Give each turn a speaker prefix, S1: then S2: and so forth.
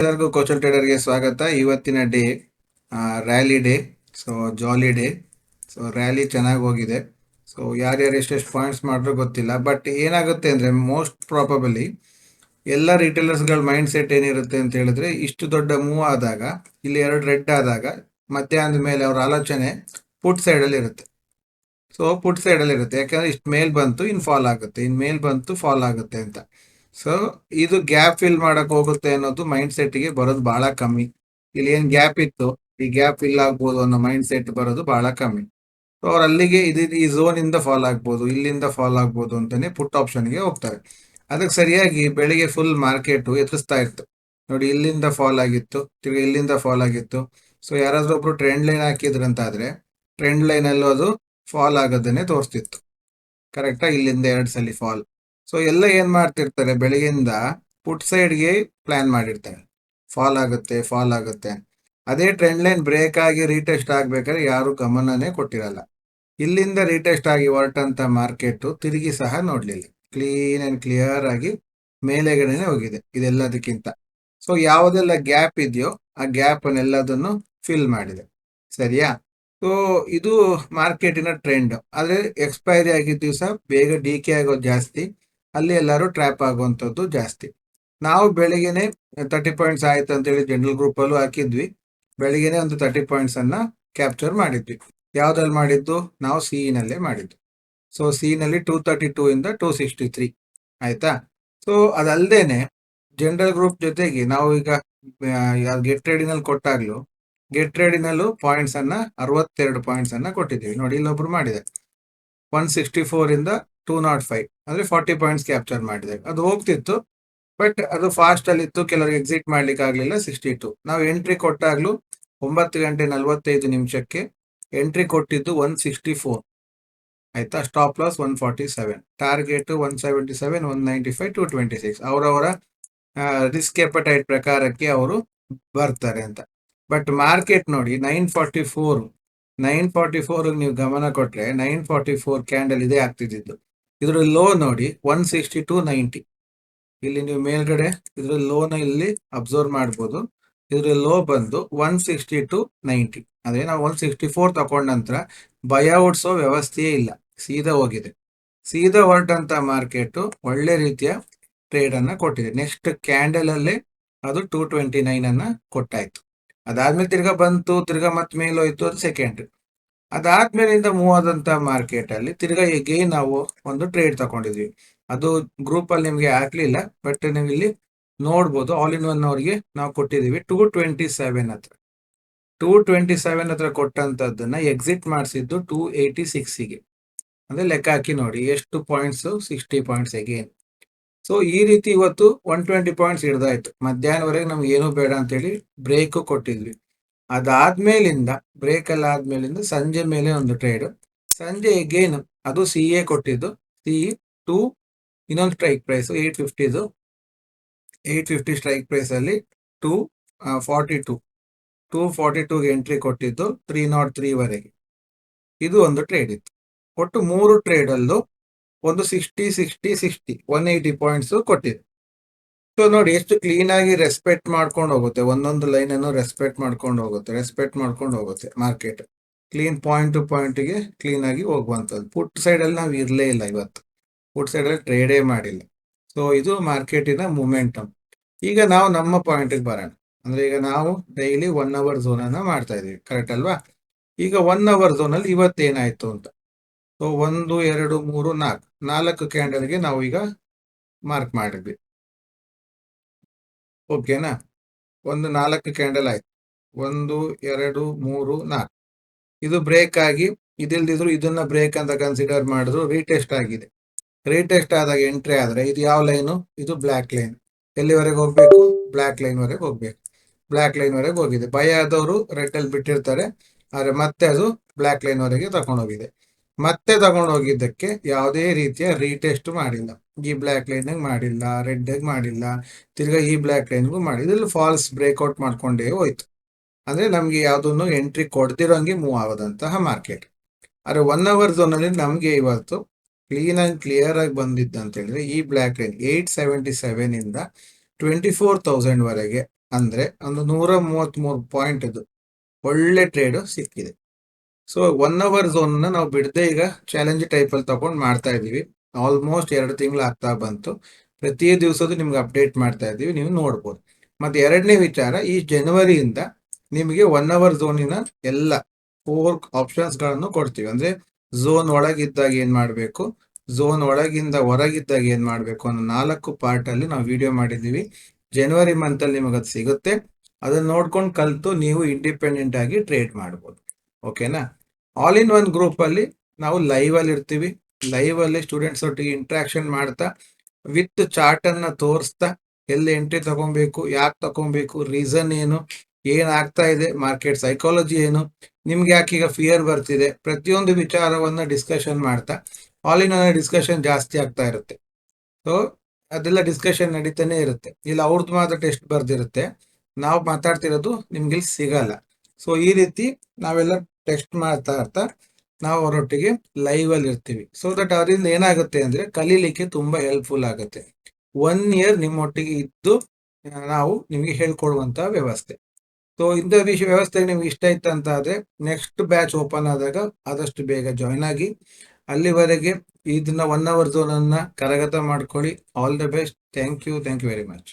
S1: ಎಲ್ಲರಿಗೂ ಕೋಚಲ್ ಟ್ರೇಡರ್ಗೆ ಸ್ವಾಗತ. ಇವತ್ತಿನ day rally day so jolly day so rally ಚೆನ್ನಾಗಿ ಹೋಗಿದೆ. ಸೊ ಯಾರ್ಯಾರು ಎಷ್ಟೆಷ್ಟು ಪಾಯಿಂಟ್ಸ್ ಮಾಡಿದ್ರು ಗೊತ್ತಿಲ್ಲ. ಬಟ್ ಏನಾಗುತ್ತೆ ಅಂದರೆ ಮೋಸ್ಟ್ ಪ್ರಾಬಬಲಿ ಎಲ್ಲ ರಿಟೇಲರ್ಸ್ಗಳ ಮೈಂಡ್ ಸೆಟ್ ಏನಿರುತ್ತೆ ಅಂತ ಹೇಳಿದ್ರೆ ಇಷ್ಟು ದೊಡ್ಡ ಮೂವ್ ಆದಾಗ, ಇಲ್ಲಿ ಎರಡು ರೆಡ್ ಆದಾಗ ಮಧ್ಯಾಹ್ನದ ಮೇಲೆ ಅವ್ರ ಆಲೋಚನೆ ಪುಟ್ ಸೈಡಲ್ಲಿ ಇರುತ್ತೆ. ಸೊ ಪುಟ್ ಸೈಡಲ್ಲಿ ಇರುತ್ತೆ. ಯಾಕಂದ್ರೆ ಇಷ್ಟು ಮೇಲ್ ಬಂತು, ಇನ್ ಫಾಲ್ ಆಗುತ್ತೆ. ಇನ್ ಮೇಲ್ ಬಂತು ಫಾಲ್ ಆಗುತ್ತೆ ಅಂತ. ಸೊ ಇದು ಗ್ಯಾಪ್ ಫಿಲ್ ಮಾಡಕ್ ಹೋಗುತ್ತೆ ಅನ್ನೋದು ಮೈಂಡ್ ಸೆಟ್ಗೆ ಬರೋದು ಬಹಳ ಕಮ್ಮಿ. ಇಲ್ಲಿ ಏನ್ ಗ್ಯಾಪ್ ಇತ್ತು? ಈ ಗ್ಯಾಪ್ ಫಿಲ್ ಆಗ್ಬೋದು ಅನ್ನೋ ಮೈಂಡ್ ಸೆಟ್ ಬರೋದು ಬಹಳ ಕಮ್ಮಿ. ಸೊ ಅವ್ರು ಅಲ್ಲಿಗೆ ಇದು, ಈ ಝೋನ್ ಇಂದ ಫಾಲ್ ಆಗ್ಬೋದು, ಇಲ್ಲಿಂದ ಫಾಲ್ ಆಗ್ಬೋದು ಅಂತಾನೆ ಪುಟ್ ಆಪ್ಷನ್ಗೆ ಹೋಗ್ತಾರೆ. ಅದಕ್ಕೆ ಸರಿಯಾಗಿ ಬೆಳಿಗ್ಗೆ ಫುಲ್ ಮಾರ್ಕೆಟ್ ಎದುರಿಸ್ತಾ ಇತ್ತು. ನೋಡಿ, ಇಲ್ಲಿಂದ ಫಾಲ್ ಆಗಿತ್ತು, ತಿರ್ಗಿ ಇಲ್ಲಿಂದ ಫಾಲ್ ಆಗಿತ್ತು. ಸೊ ಯಾರಾದ್ರೂ ಒಬ್ರು ಟ್ರೆಂಡ್ ಲೈನ್ ಹಾಕಿದ್ರಂತಾದ್ರೆ ಟ್ರೆಂಡ್ ಲೈನ್ ಅಲ್ಲೂ ಅದು ಫಾಲ್ ಆಗೋದನ್ನೇ ತೋರಿಸ್ತಿತ್ತು. ಕರೆಕ್ಟಾಗಿ ಇಲ್ಲಿಂದ ಎರಡು ಸಲ ಫಾಲ್ ಸೊ ಎಲ್ಲ ಏನ್ ಮಾಡ್ತಿರ್ತಾರೆ? ಬೆಳಗಿಂದ ಪುಟ್ ಸೈಡ್ಗೆ ಪ್ಲಾನ್ ಮಾಡಿರ್ತಾರೆ. ಫಾಲ್ ಆಗುತ್ತೆ ಫಾಲ್ ಆಗುತ್ತೆ. ಅದೇ ಟ್ರೆಂಡ್ ಲೈನ್ ಬ್ರೇಕ್ ಆಗಿ ರೀಟೆಸ್ಟ್ ಆಗ್ಬೇಕಾದ್ರೆ ಯಾರು ಗಮನನೇ ಕೊಟ್ಟಿರಲ್ಲ. ಇಲ್ಲಿಂದ ರೀಟೆಸ್ಟ್ ಆಗಿ ಹೊರಟಂತ ಮಾರ್ಕೆಟ್ ತಿರುಗಿ ಸಹ ನೋಡ್ಲಿಲ್ಲ. ಕ್ಲೀನ್ ಅಂಡ್ ಕ್ಲಿಯರ್ ಆಗಿ ಮೇಲೆಗಡೆನೆ ಹೋಗಿದೆ ಇದೆಲ್ಲದಕ್ಕಿಂತ. ಸೊ ಯಾವುದೆಲ್ಲ ಗ್ಯಾಪ್ ಇದೆಯೋ ಆ ಗ್ಯಾಪ್ ಅನ್ನೆಲ್ಲದನ್ನು ಫಿಲ್ ಮಾಡಿದೆ. ಸರಿಯಾ? ಸೊ ಇದು ಮಾರ್ಕೆಟಿನ ಟ್ರೆಂಡ್ ಆದ್ರೆ ಎಕ್ಸ್ಪೈರಿ ಆಗಿದ್ದ ದಿವಸ ಬೇಗ ಡಿ ಕೆ ಆಗೋದು ಜಾಸ್ತಿ. ಅಲ್ಲಿ ಎಲ್ಲರೂ ಟ್ರ್ಯಾಪ್ ಆಗುವಂಥದ್ದು ಜಾಸ್ತಿ. ನಾವು ಬೆಳಿಗ್ಗೆನೆ ತರ್ಟಿ ಪಾಯಿಂಟ್ಸ್ ಆಯ್ತು ಅಂತೇಳಿ ಜನರಲ್ ಗ್ರೂಪ್ ಅಲ್ಲೂ ಹಾಕಿದ್ವಿ. ಬೆಳಿಗ್ಗೆನೆ ಒಂದು ತರ್ಟಿ ಪಾಯಿಂಟ್ಸ್ ಅನ್ನ ಕ್ಯಾಪ್ಚರ್ ಮಾಡಿದ್ವಿ. ಯಾವ್ದ್ರಲ್ಲಿ ಮಾಡಿದ್ದು? ನಾವು ಸಿ ನಲ್ಲೇ ಮಾಡಿದ್ದು. ಸೊ ಸಿ ನಲ್ಲಿ ಟೂ ತರ್ಟಿ ಟೂ ಇಂದ ಟೂ ಸಿಕ್ಸ್ಟಿ ತ್ರೀ ಆಯ್ತಾ? ಸೊ ಅದಲ್ಲದೇನೆ ಜನರಲ್ ಗ್ರೂಪ್ ಜೊತೆಗೆ ನಾವು ಈಗ ಗೆಟ್ ರೆಡಿನಲ್ಲಿ ಕೊಟ್ಟಾಗ್ಲು ಗೆಟ್ ಟ್ರೇಡಿನಲ್ಲೂ ಪಾಯಿಂಟ್ಸ್ ಅನ್ನ ಅರವತ್ತೆರಡು ಪಾಯಿಂಟ್ಸ್ ಅನ್ನ ಕೊಟ್ಟಿದ್ದೀವಿ. ನೋಡಿ, ಇಲ್ಲೊಬ್ರು ಮಾಡಿದೆ ಒನ್ ಸಿಕ್ಸ್ಟಿ ಫೋರಿಂದ ಟೂ ನಾಟ್ ಫೈವ್ ಅಂದ್ರೆ ಫಾರ್ಟಿ ಪಾಯಿಂಟ್ಸ್ ಕ್ಯಾಪ್ಚರ್ ಮಾಡಿದೆ. ಅದು ಹೋಗ್ತಿತ್ತು ಬಟ್ ಅದು ಫಾಸ್ಟ್ ಅಲ್ಲಿ ಇತ್ತು ಕೆಲವರು ಎಕ್ಸಿಟ್ ಮಾಡ್ಲಿಕ್ಕೆ ಆಗ್ಲಿಲ್ಲ ಸಿಕ್ಸ್ಟಿ ಟು ನಾವು ಎಂಟ್ರಿ ಕೊಟ್ಟಾಗ್ಲೂ ಒಂಬತ್ತು ಗಂಟೆ ನಲವತ್ತೈದು ನಿಮಿಷಕ್ಕೆ ಎಂಟ್ರಿ ಕೊಟ್ಟಿದ್ದು ಒನ್ ಸಿಕ್ಸ್ಟಿ ಫೋರ್ ಆಯ್ತಾ? Stop loss one forty seven target one seventy seven one ninety five two twenty six ಅವರವರ ರಿಸ್ಕ್ ಎಪಟೈಟ್ ಪ್ರಕಾರಕ್ಕೆ ಅವರು ಬರ್ತಾರೆ ಅಂತ. ಬಟ್ ಮಾರ್ಕೆಟ್ ನೋಡಿ nine forty four nine forty four ನೀವು ಗಮನ ಕೊಟ್ರೆ ನೈನ್ ಫಾರ್ಟಿ ಫೋರ್ ಕ್ಯಾಂಡಲ್ ಇದೇ ಆಗ್ತಿದ್ದು ಇದ್ರ ಲೋ ನೋಡಿ ಒನ್ ಸಿಕ್ಸ್ಟಿ ಟು ನೈಂಟಿ ಇಲ್ಲಿ ನೀವು ಮೇಲ್ಗಡೆ ಇದ್ರ ಲೋನ ಇಲ್ಲಿ ಅಬ್ಸರ್ವ್ ಮಾಡ್ಬೋದು. ಇದ್ರ ಲೋ ಬಂದು ಒನ್ ಸಿಕ್ಸ್ಟಿ ಟು ನೈಂಟಿ ಅದೇ ನಾವು ಒನ್ ಸಿಕ್ಸ್ಟಿ ಫೋರ್ ತಗೊಂಡ ನಂತರ ಬಯಔಟ್ಸೋ ವ್ಯವಸ್ಥೆಯೇ ಇಲ್ಲ. ಸೀದಾ ಹೋಗಿದೆ. ಸೀದಾ ಹೊರಟಂತ ಮಾರ್ಕೆಟ್ ಒಳ್ಳೆ ರೀತಿಯ ಟ್ರೇಡ್ ಅನ್ನ ಕೊಟ್ಟಿದೆ. ನೆಕ್ಸ್ಟ್ ಕ್ಯಾಂಡಲ್ ಅಲ್ಲಿ ಅದು ಟೂ ಟ್ವೆಂಟಿ ನೈನ್ ಅನ್ನ ಕೊಟ್ಟಾಯ್ತು. ಅದಾದ್ಮೇಲೆ ತಿರ್ಗಾ ಬಂತು, ತಿರ್ಗಾ ಮತ್ತೆ ಮೇಲೋಯ್ತು ಅದು ಸೆಕೆಂಡ್ ಅದಾದ್ಮೇಲಿಂದ ಮೂವ್ ಆದಂತ ಮಾರ್ಕೆಟ್ ಅಲ್ಲಿ ತಿರ್ಗಾ ಎಗೇನ್ ನಾವು ಒಂದು ಟ್ರೇಡ್ ತಗೊಂಡಿದ್ವಿ. ಅದು ಗ್ರೂಪ್ ಅಲ್ಲಿ ನಿಮ್ಗೆ ಹಾಕ್ಲಿಲ್ಲ ಬಟ್ ನೀವು ಇಲ್ಲಿ ನೋಡ್ಬೋದು ಆಲ್ ಇನ್ ಒನ್ ಅವ್ರಿಗೆ ನಾವು ಕೊಟ್ಟಿದೀವಿ ಟೂ ಟ್ವೆಂಟಿ ಸೆವೆನ್ ಹತ್ರ. ಟೂ ಟ್ವೆಂಟಿ ಸೆವೆನ್ ಹತ್ರ ಕೊಟ್ಟಂತದ್ದನ್ನ ಎಕ್ಸಿಟ್ ಮಾಡಿಸಿದ್ದು ಟೂ ಏಯ್ಟಿ ಸಿಕ್ಸಿಗೆ ಅಂದ್ರೆ ಲೆಕ್ಕ ಹಾಕಿ ನೋಡಿ, ಎಷ್ಟು points sixty points again so ಈ ರೀತಿ ಇವತ್ತು ಒನ್ ಟ್ವೆಂಟಿ ಪಾಯಿಂಟ್ಸ್ ಹಿಡ್ದಾಯ್ತು. ಮಧ್ಯಾಹ್ನವರೆಗೆ ನಮ್ಗೆ ಏನು ಬೇಡ ಅಂತೇಳಿ ಬ್ರೇಕ್ ಕೊಟ್ಟಿದ್ವಿ. ಅದಾದ್ಮೇಲಿಂದ ಬ್ರೇಕ್ ಎಲ್ಲ ಆದ್ಮೇಲಿಂದ ಸಂಜೆ ಮೇಲೆ ಒಂದು ಟ್ರೇಡ್ ಸಂಜೆ ಎಗೇನ್ ಅದು ಸಿ ಎ ಕೊಟ್ಟಿದ್ದು. ಸಿ ಟೂ ಇನ್ನೊಂದು ಸ್ಟ್ರೈಕ್ ಪ್ರೈಸ್ ಏಟ್ ಫಿಫ್ಟಿದು ಏಟ್ ಫಿಫ್ಟಿ ಸ್ಟ್ರೈಕ್ ಪ್ರೈಸ್ ಅಲ್ಲಿ two forty two two forty ಟೂಗೆ entry ಕೊಟ್ಟಿದ್ದು ತ್ರೀ ನಾಟ್ ತ್ರೀ ವರೆಗೆ. ಇದು ಒಂದು ಟ್ರೇಡ್ ಇತ್ತು. ಒಟ್ಟು ಮೂರು ಟ್ರೇಡಲ್ಲೂ ಒಂದು sixty sixty sixty one eighty points ಕೊಟ್ಟಿದೆ ಸೊ ನೋಡಿ, ಎಷ್ಟು ಕ್ಲೀನ್ ಆಗಿ ರೆಸ್ಪೆಕ್ಟ್ ಮಾಡ್ಕೊಂಡು ಹೋಗುತ್ತೆ. ಒಂದೊಂದು ಲೈನ್ ಅನ್ನು ರೆಸ್ಪೆಕ್ಟ್ ಮಾಡ್ಕೊಂಡು ಹೋಗುತ್ತೆ. ರೆಸ್ಪೆಕ್ಟ್ ಮಾಡ್ಕೊಂಡು ಹೋಗುತ್ತೆ ಮಾರ್ಕೆಟ್ ಕ್ಲೀನ್ ಪಾಯಿಂಟ್ ಟು ಪಾಯಿಂಟ್ಗೆ ಕ್ಲೀನ್ ಆಗಿ ಹೋಗುವಂಥದ್ದು. ಪುಟ್ ಅಲ್ಲಿ ನಾವು ಇರಲೇ ಇಲ್ಲ ಇವತ್ತು. ಪುಟ್ ಸೈಡ್ ಅಲ್ಲಿ ಟ್ರೇಡೇ ಮಾಡಿಲ್ಲ. ಸೊ ಇದು ಮಾರ್ಕೆಟಿನ ಮೂಮೆಂಟಮ್ ಈಗ ನಾವು ನಮ್ಮ ಪಾಯಿಂಟ್ಗೆ ಬರೋಣ. ಅಂದ್ರೆ ಈಗ ನಾವು ಡೈಲಿ ಒನ್ ಅವರ್ ಝೋನ್ ಅನ್ನ ಮಾಡ್ತಾ ಇದೀವಿ ಕರೆಕ್ಟ್ ಅಲ್ವಾ? ಈಗ ಒನ್ ಅವರ್ ಝೋನ್ ಅಲ್ಲಿ ಇವತ್ತೇನಾಯ್ತು ಅಂತ. ಸೊ ಒಂದು, ಎರಡು, ಮೂರು, ನಾಲ್ಕು. ನಾಲ್ಕು ಕ್ಯಾಂಡಲ್ಗೆ ನಾವು ಈಗ ಮಾರ್ಕ್ ಮಾಡಿದ್ವಿ. ಓಕೆನಾ ಒಂದು ನಾಲ್ಕು ಕ್ಯಾಂಡಲ್ ಆಯ್ತು. ಒಂದು, ಎರಡು, ಮೂರು, ನಾಲ್ಕು. ಇದು ಬ್ರೇಕ್ ಆಗಿ, ಇದಿಲ್ದಿದ್ರು ಇದನ್ನ ಬ್ರೇಕ್ ಅಂತ ಕನ್ಸಿಡರ್ ಮಾಡಿದ್ರು ರೀಟೆಸ್ಟ್ ಆಗಿದೆ. ರೀಟೆಸ್ಟ್ ಆದಾಗ ಎಂಟ್ರಿ ಆದ್ರೆ ಇದು ಯಾವ ಲೈನು ಇದು ಬ್ಲ್ಯಾಕ್ ಲೈನ್ ಎಲ್ಲಿವರೆಗೆ ಹೋಗ್ಬೇಕು? ಬ್ಲ್ಯಾಕ್ ಲೈನ್ ವರೆಗೆ ಹೋಗ್ಬೇಕು. ಬ್ಲ್ಯಾಕ್ ಲೈನ್ ವರೆಗೆ ಹೋಗಿದೆ. ಭಯ ಆದವರು ರೆಡ್ ಅಲ್ಲಿ ಬಿಟ್ಟಿರ್ತಾರೆ. ಆದ್ರೆ ಮತ್ತೆ ಅದು ಬ್ಲ್ಯಾಕ್ ಲೈನ್ ವರೆಗೆ ತಗೊಂಡೋಗಿದೆ. ಮತ್ತೆ ತಗೊಂಡೋಗಿದ್ದಕ್ಕೆ ಯಾವುದೇ ರೀತಿಯ ರೀಟೆಸ್ಟ್ ಮಾಡಿಲ್ಲ. ಈ ಬ್ಲ್ಯಾಕ್ ಲೈನ್ ಮಾಡಿಲ್ಲ ರೆಡ್ ಮಾಡಿಲ್ಲ, ತಿರ್ಗಾ ಈ ಬ್ಲ್ಯಾಕ್ ಲೈನ್ಗೂ ಮಾಡಿ, ಇದ್ರಲ್ಲಿ ಫಾಲ್ಸ್ ಬ್ರೇಕ್ಔಟ್ ಮಾಡ್ಕೊಂಡೇ ಹೋಯ್ತು. ಅಂದ್ರೆ ನಮ್ಗೆ ಯಾವ್ದನ್ನು ಎಂಟ್ರಿ ಕೊಡ್ದಿರೋಂಗೆ ಮೂವ್ ಆಗೋದಂತಹ ಮಾರ್ಕೆಟ್ ಆದ್ರೆ ಒನ್ ಅವರ್ ಝೋನ್ ಅಲ್ಲಿ ನಮ್ಗೆ ಇವತ್ತು ಕ್ಲಿಯರ್ ಆಗಿ ಬಂದಿದ್ದು ಅಂತ ಹೇಳಿದ್ರೆ ಈ black line eight seventy seven ಇಂದ ಟ್ವೆಂಟಿ ಫೋರ್ ತೌಸಂಡ್ ವರೆಗೆ ಅಂದ್ರೆ ಒಂದು ನೂರ ಮೂವತ್ತ್ಮೂರು ಪಾಯಿಂಟ್ ಇದು ಒಳ್ಳೆ ಟ್ರೇಡ್ ಸಿಕ್ಕಿದೆ. ಸೊ ಒನ್ ಅವರ್ ಝೋನ್ ನಾವು ಬಿಡದೆ ಈಗ ಚಾಲೆಂಜ್ ಟೈಪ್ ಅಲ್ಲಿ ತಗೊಂಡು ಮಾಡ್ತಾ ಇದೀವಿ ಆಲ್ಮೋಸ್ಟ್ ಎರಡು ತಿಂಗಳು ಆಗ್ತಾ ಬಂತು. ಪ್ರತಿ ದಿವಸದ್ದು ನಿಮ್ಗೆ ಅಪ್ಡೇಟ್ ಮಾಡ್ತಾ ಇದ್ದೀವಿ, ನೀವು ನೋಡ್ಬೋದು. ಮತ್ತೆ ಎರಡನೇ ವಿಚಾರ, ಈ ಜನವರಿಯಿಂದ ನಿಮಗೆ ಒನ್ ಅವರ್ ಝೋನಿನ ಎಲ್ಲ ಫೋರ್ ಆಪ್ಷನ್ಸ್ಗಳನ್ನು ಕೊಡ್ತೀವಿ. ಅಂದ್ರೆ ಝೋನ್ ಒಳಗಿದ್ದಾಗ ಏನು ಮಾಡಬೇಕು ಝೋನ್ ಒಳಗಿಂದ ಹೊರಗಿದ್ದಾಗ ಏನು ಮಾಡಬೇಕು ಅನ್ನೋ ನಾಲ್ಕು ಪಾರ್ಟಲ್ಲಿ ನಾವು ವಿಡಿಯೋ ಮಾಡಿದ್ದೀವಿ. ಜನವರಿ ಮಂತಲ್ಲಿ ನಿಮಗೆ ಅದು ಸಿಗುತ್ತೆ. ಅದನ್ನ ನೋಡ್ಕೊಂಡು ಕಲಿತು ನೀವು ಇಂಡಿಪೆಂಡೆಂಟ್ ಆಗಿ ಟ್ರೇಡ್ ಮಾಡ್ಬೋದು. ಓಕೆನಾ ಆಲ್ ಇನ್ ಒನ್ ಗ್ರೂಪಲ್ಲಿ ನಾವು ಲೈವಲ್ಲಿ ಇರ್ತೀವಿ. ಲೈವ್ ಅಲ್ಲಿ ಸ್ಟೂಡೆಂಟ್ಸ್ ಒಟ್ಟಿಗೆ ಇಂಟ್ರಾಕ್ಷನ್ ಮಾಡ್ತಾ ವಿತ್ ಚಾರ್ಟ್ ಅನ್ನ ತೋರಿಸ್ತಾ, ಎಲ್ಲಿ ಎಂಟ್ರಿ ತಗೊಬೇಕು, ಯಾಕೆ ತಗೊಬೇಕು ರೀಸನ್ ಏನು, ಏನ್ ಆಗ್ತಾ ಇದೆ ಮಾರ್ಕೆಟ್ ಸೈಕಾಲಜಿ ಏನು, ನಿಮ್ಗೆ ಯಾಕೆ ಈಗ ಫಿಯರ್ ಬರ್ತಿದೆ, ಪ್ರತಿಯೊಂದು ವಿಚಾರವನ್ನ ಡಿಸ್ಕಷನ್ ಮಾಡ್ತಾ ಆಲ್ ಇನ್ ಡಿಸ್ಕಷನ್ ಜಾಸ್ತಿ ಆಗ್ತಾ ಇರುತ್ತೆ. ಸೊ ಅದೆಲ್ಲ ಡಿಸ್ಕಷನ್ ನಡೀತಾನೆ ಇರುತ್ತೆ. ಇಲ್ಲ ಅವ್ರದ್ದು ಮಾತ್ರ ಟೆಸ್ಟ್ ಬರ್ದಿರುತ್ತೆ. ನಾವು ಮಾತಾಡ್ತಿರೋದು ನಿಮ್ಗೆ ಇಲ್ಲಿ ಸಿಗಲ್ಲ. ಸೊ ಈ ರೀತಿ ನಾವೆಲ್ಲ ಟೆಸ್ಟ್ ಮಾಡ್ತಾ ಇರ್ತಾ ನಾವು ಅವರೊಟ್ಟಿಗೆ ಲೈವ್ ಅಲ್ಲಿ ಇರ್ತೀವಿ. ಸೊ ದಟ್ ಅವರಿಂದ ಏನಾಗುತ್ತೆ ಅಂದ್ರೆ ಕಲೀಲಿಕ್ಕೆ ತುಂಬಾ ಹೆಲ್ಪ್ಫುಲ್ ಆಗುತ್ತೆ. ಒನ್ ಇಯರ್ ನಿಮ್ಮೊಟ್ಟಿಗೆ ಇದ್ದು, ನಾವು ನಿಮಗೆ ಹೇಳ್ಕೊಡುವಂತ ವ್ಯವಸ್ಥೆ. ಸೊ ಇಂಥ ವಿಷಯ ವ್ಯವಸ್ಥೆ ನಿಮ್ಗೆ ಇಷ್ಟ ಇತ್ತು ಅಂತ ನೆಕ್ಸ್ಟ್ ಬ್ಯಾಚ್ ಓಪನ್ ಆದಾಗ ಆದಷ್ಟು ಬೇಗ ಜಾಯ್ನ್ ಆಗಿ, ಅಲ್ಲಿವರೆಗೆ ಇದನ್ನ ಒನ್ ಅವರ್ ಝೋನ್ ಅನ್ನ ಕರಗತ ಮಾಡ್ಕೊಳ್ಳಿ. All the best thank you thank you very much